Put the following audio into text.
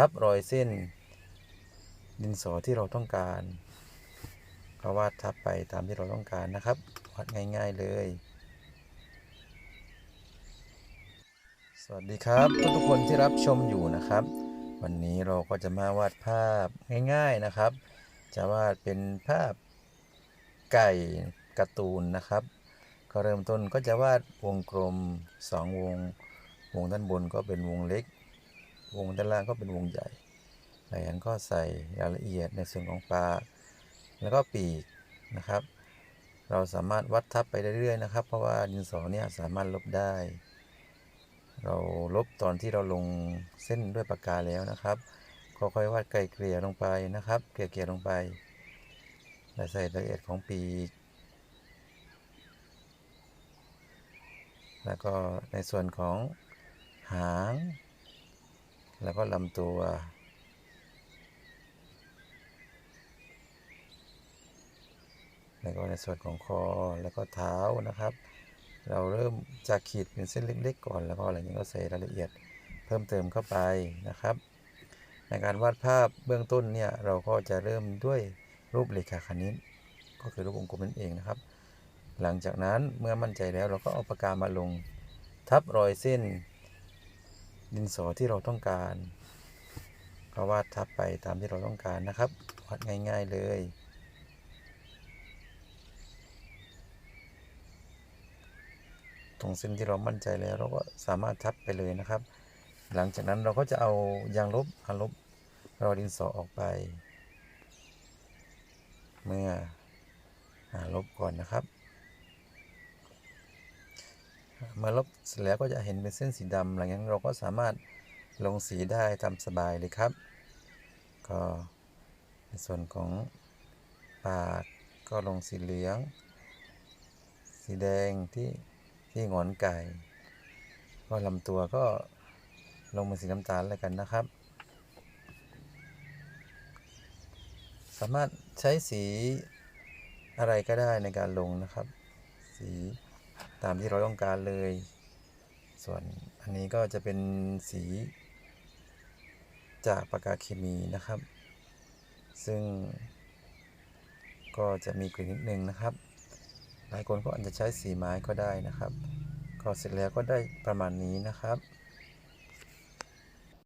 ทับรอยเส้น ดินสอที่เราต้องการก็วาดทับไปตามที่เราต้องการนะครับวาดง่าย ๆเลย สวัสดีครับทุกๆคนที่รับชมอยู่นะครับ วันนี้เราก็จะมาวาดภาพง่ายๆนะครับ จะวาดเป็นภาพไก่การ์ตูนนะครับก็เริ่มต้นก็จะวาดวงกลมสองวง วงด้านบนก็เป็นวงเล็ก วงด้านล่างก็เป็นวงใหญ่หลังจากนั้นก็ใส่รายละเอียดในส่วนของปากแล้วก็ปีกนะครับ เราสามารถวัดทับไปเรื่อยๆนะครับ เพราะว่าดินสอเนี่ยสามารถลบได้ เราลบตอนที่เราลงเส้นด้วยปากกาแล้วนะครับค่อยๆวาดไกลเกลี่ยลงไปนะครับเกลี่ยๆลงไปและใส่รายละเอียดของปีกแล้วก็ในส่วนของหาง แล้วก็ลำตัว แล้วก็ในส่วนของคอแล้วก็เท้านะครับ เราเริ่มจากขีดเป็นเส้นเล็กๆก่อน แล้วก็อะไรนี้ก็ใส่รายละเอียดเพิ่มเติมเข้าไปนะครับ ในการวาดภาพเบื้องต้นเนี่ยเราก็จะเริ่มด้วยรูปเรขาคณิตก็คือรูปวงกลมนั่นเองนะครับ หลังจากนั้นเมื่อมั่นใจแล้วเราก็เอาปากกามาลงทับรอยเส้น ดินสอที่เราต้องการก็วาดทับไปตามที่เราต้องการนะครับวาดง่าย ๆเลย ตรงเส้นที่เรามั่นใจแล้วเราก็สามารถทับไปเลยนะครับ หลังจากนั้นเราก็จะเอายางลบอาลบรอยดินสอออกไป เมื่อหาลบก่อนนะครับ เมื่อลบเสร็จแล้วก็จะเห็นเป็นเส้นสีดำหลังจากนั้นเราก็สามารถลงสีได้ตามสบายเลยครับ ก็ในส่วนของปากก็ลงสีเหลือง สีแดงที่ที่หงอนไก่ ก็ลำตัวก็ลงเป็นสีน้ำตาลแล้วกันนะครับ สามารถใช้สีอะไรก็ได้ในการลงนะครับ สี ตามที่เราต้องการเลย ส่วนอันนี้ก็จะเป็นสีจากปากกาเคมีนะครับ ซึ่ง ก็จะมีกลิ่นนิดนึงนะครับ หลายคนก็อาจจะใช้สีไม้ก็ได้นะครับ ก็เสร็จแล้วก็ได้ประมาณนี้นะครับ